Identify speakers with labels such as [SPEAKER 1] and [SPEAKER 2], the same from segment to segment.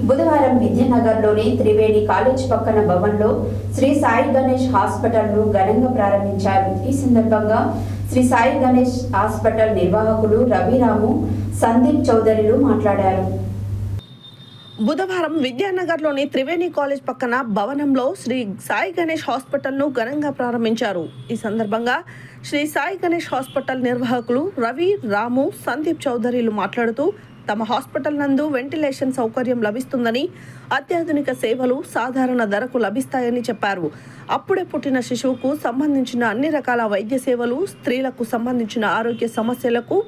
[SPEAKER 1] బుధవారం విద్యానగర్లోని త్రివేణి కాలేజ్ పక్కన భవన్లో శ్రీ సాయి గణేష్ హాస్పిటల్ను ఘనంగా ప్రారంభించారు. ఈ సందర్భంగా శ్రీ సాయి గణేష్ హాస్పిటల్ నిర్వాహకులు రవిరాము సందీప్ చౌదరిలు మాట్లాడారు.
[SPEAKER 2] బుధవారం విద్యానగర్లోని త్రివేణి కాలేజ్ పక్కన భవనంలో శ్రీ సాయి గణేష్ హాస్పిటల్ను ఘనంగా ప్రారంభించారు. ఈ సందర్భంగా శ్రీ సాయి గణేష్ హాస్పిటల్ నిర్వాహకులు రవి రాము సందీప్ చౌదరిలు మాట్లాడుతూ తమ హాస్పిటల్ నందు వెంటిలేషన్ సౌకర్యం లభిస్తుందని అత్యాధునిక సేవలు సాధారణ ధరకు లభిస్తాయని చెప్పారు. అప్పుడే పుట్టిన శిశువుకు సంబంధించిన అన్ని రకాల వైద్య సేవలు స్త్రీలకు సంబంధించిన ఆరోగ్య సమస్యలకు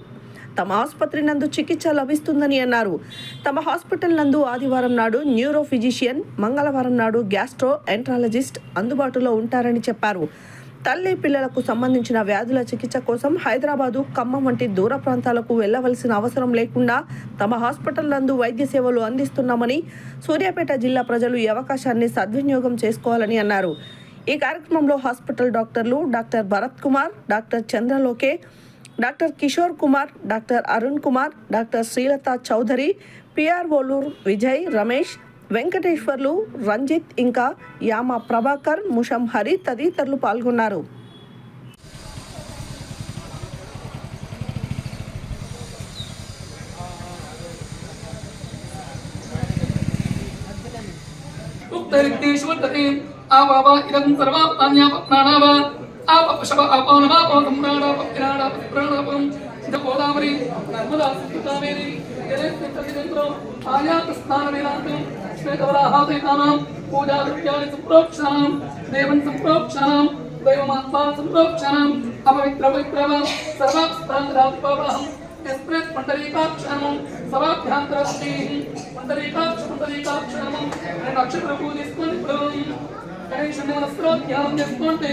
[SPEAKER 2] తమ ఆసుపత్రి నందు చికిత్స లభిస్తుందని అన్నారు. తమ హాస్పిటల్ నందు ఆదివారం నాడు న్యూరో ఫిజిషియన్ మంగళవారం నాడు గ్యాస్ట్రో ఎంట్రాలజిస్ట్ అందుబాటులో ఉంటారని చెప్పారు. తల్లి పిల్లలకు సంబంధించిన వ్యాధుల చికిత్స కోసం హైదరాబాదు ఖమ్మం వంటి దూర ప్రాంతాలకు వెళ్ళవలసిన అవసరం లేకుండా తమ హాస్పిటల్ నందు వైద్య సేవలు అందిస్తున్నామని సూర్యాపేట జిల్లా ప్రజలు ఈ అవకాశాన్ని సద్వినియోగం చేసుకోవాలని అన్నారు. ఈ కార్యక్రమంలో హాస్పిటల్ డాక్టర్లు doctor Bharath Kumar doctor Chandraloke doctor Kishore Kumar doctor Arun Kumar doctor Sreelatha Chowdary పిఆర్ఓలు Vijay Ramesh Venkateswarlu Ranjith ఇంకా యామ ప్రభాకర్ ముషం హరి తదితరులు పాల్గొన్నారు.
[SPEAKER 3] మధ్య గోదావరి నర్మదా కృష్ణావేరి జలేంద్రం ఆయా కృష్ణానవేదాంతం శ్వేతవరాహాదైతానాం పూజాకృత్యాన్ని సంప్రోక్షణం దేవం సంప్రోక్షణం దైవమాత్మా సంప్రోక్షణం అపవిత్ర పవిత్రవ సర్వాప్రాంతరాత్మవహం ఎస్ప్రెస్ పండరీకాక్షణం సభాభ్యాంతరస్తి పండరీకాక్ష పండరీకాక్షణం రెండు అక్షత్ర పూజ తీసుకొని గణేశుని మనస్సులో ధ్యానం చేసుకుంటే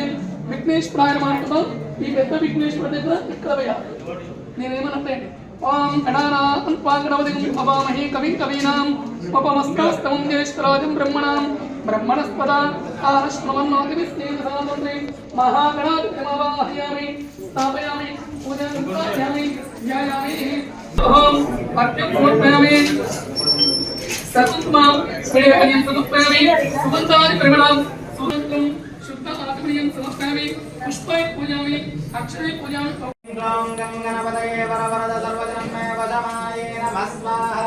[SPEAKER 3] విఘ్నేశ్వరాయన మాటతో ఈ పెద్ద విఘ్నేశ్వరుడి దగ్గర ఇక్కడ వేయాలి. నేనేమనంటే ఓం గణానాథం పాగణవదిం అవామహే కవిం కవీనాం ఉపమస్తమస్తమం జ్యేష్ఠరాజం బ్రహ్మణాం బ్రహ్మణస్పద ఆనశ్రవన్నోతి విస్నేహామంత్రి మహాగణాధిపతిమవాహయామి స్థాపయామి పూజాం కరిష్యామి ధ్యాయామి ఓం అర్ఘ్యం సమర్పయామి సత్మా శ్రేయపర్యం సమర్పయామి సుగంధాది పరిమళం సుగంధం శుద్ధ ఆత్మీయం సమర్పయామి పుష్పై పూజామి అక్షరే పూజామి
[SPEAKER 4] ఓం గంగణపతయే వరవరద సర్వజనమే వదమాయే నమః స్వాహా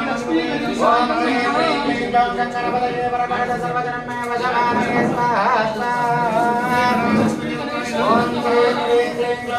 [SPEAKER 3] లక్ష్మీ
[SPEAKER 4] ఓం
[SPEAKER 3] గణపతి నమః
[SPEAKER 4] గంగణపతయే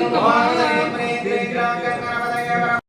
[SPEAKER 4] Come.